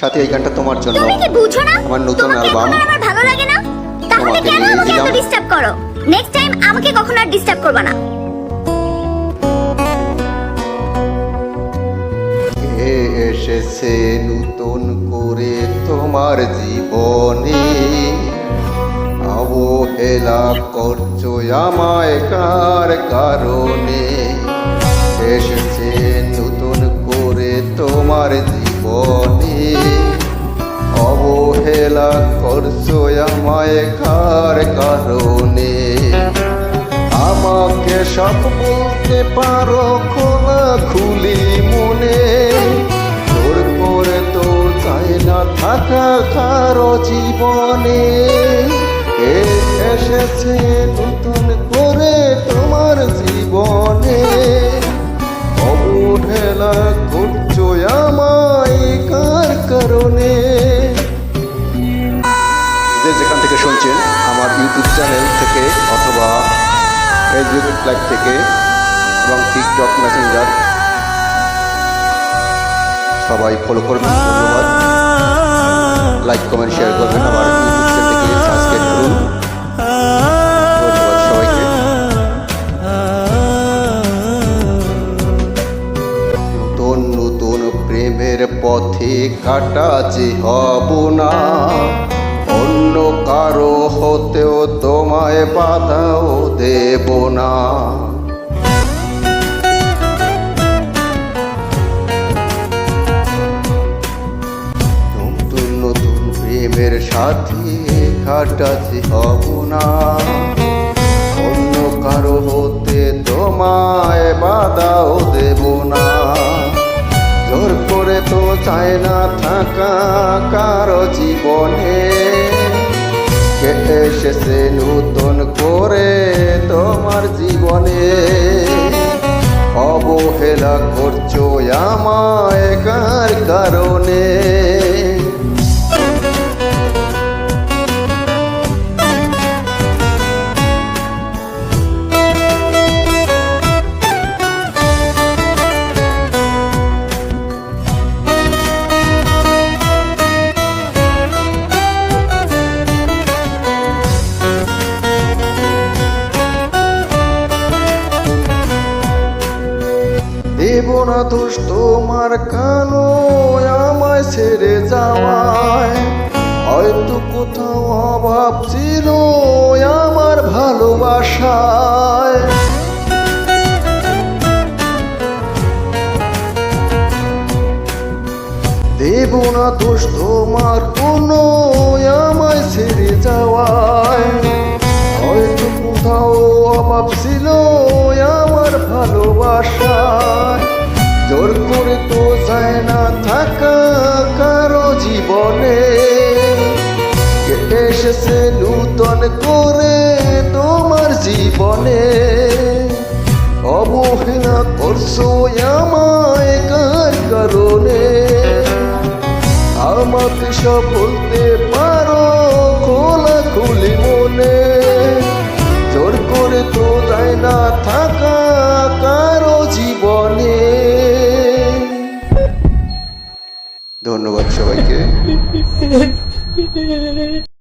সাথে এই গানটা তোমার জন্য। তুমি কি বুঝো না? আমার নতুন অ্যালবাম আমার ভালো লাগে না? তাহলে কেন আমাকে এত। ডিস্টার্ব করো? নেক্সট টাইম আমাকে কখনো আর ডিস্টার্ব করবে না। কে এসেছে নতুন করে তোমার জীবনে? অবহেলা করছ আমায় কার কারণে? এসেছে নতুন করে তোমার করছ আমায় কার কারণে? আমাকে সব বলতে পারো খোলা খুলি মনে। তোর করে তো চাই না থাকা কারও জীবনে। এসেছে নতুন শুনছেন আমার ইউটিউব চ্যানেল থেকে অথবা ফেসবুক লাইভ থেকে এবং টিকটক মেসেঞ্জার সবাই ফলো করবেন, ধন্যবাদ। লাইক কমেন্ট শেয়ার করবেন আমার ইউটিউব নতুন নতুন প্রেমের পথে কাটা যে হব না। হতেও তোমায় বাধাও দেব না। নতুন নতুন প্রেমের সাথে কাটাতে হব না। অন্য কারও হতে তোমায় বাধাও দেব না। জোর করে তো চায় না থাকা এসেছে নূতন করে তোমার জীবনে। অবহেলা করছ আমায় কার কারণে? না দোষ তোমার কানো, আমায় ছেড়ে যাওয়ায়। হয়তো কোথাও অভাব ছিল আমার ভালোবাসায়। দেব না দোষ তোমার কোনো, আমায় ছেড়ে যাওয়ায়। হয়তো কোথাও অভাব ছিল আমার ভালোবাসায়। করে তোমার জীবনে। অবহেলা করছ আমায় কার কারণে? আমাকে সব বলতে পারো খোলা খুলি মনে। জোর করে তো যায় না থাকা কারও জীবনে। ধন্যবাদ সবাইকে।